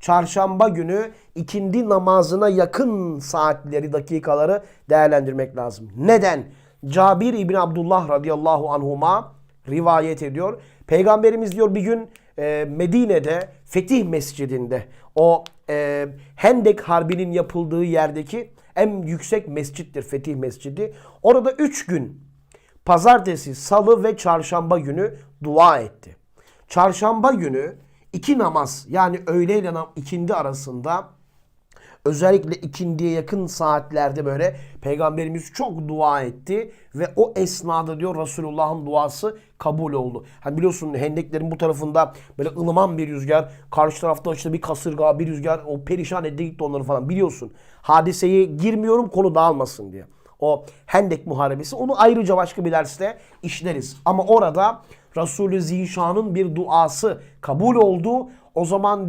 çarşamba günü ikindi namazına yakın saatleri, dakikaları değerlendirmek lazım. Neden? Cabir İbni Abdullah radıyallahu anhuma rivayet ediyor. Peygamberimiz diyor bir gün e, Medine'de Fetih Mescidinde o e, Hendek Harbi'nin yapıldığı yerdeki en yüksek mescittir Fetih Mescidi. Orada üç gün pazartesi, salı ve çarşamba günü dua etti. Çarşamba günü iki namaz yani öğle ile ikindi arasında özellikle ikindiye yakın saatlerde böyle peygamberimiz çok dua etti ve o esnada diyor Resulullah'ın duası kabul oldu. Hani biliyorsun hendeklerin bu tarafında böyle ılıman bir rüzgar, karşı tarafta işte bir kasırga, bir rüzgar o perişan etti gitti onları falan biliyorsun. Hadiseye girmiyorum konu dağılmasın diye. O Hendek Muharebesi onu ayrıca başka bir derste işleriz. Ama orada Resulü Zişan'ın bir duası kabul oldu. O zaman diyor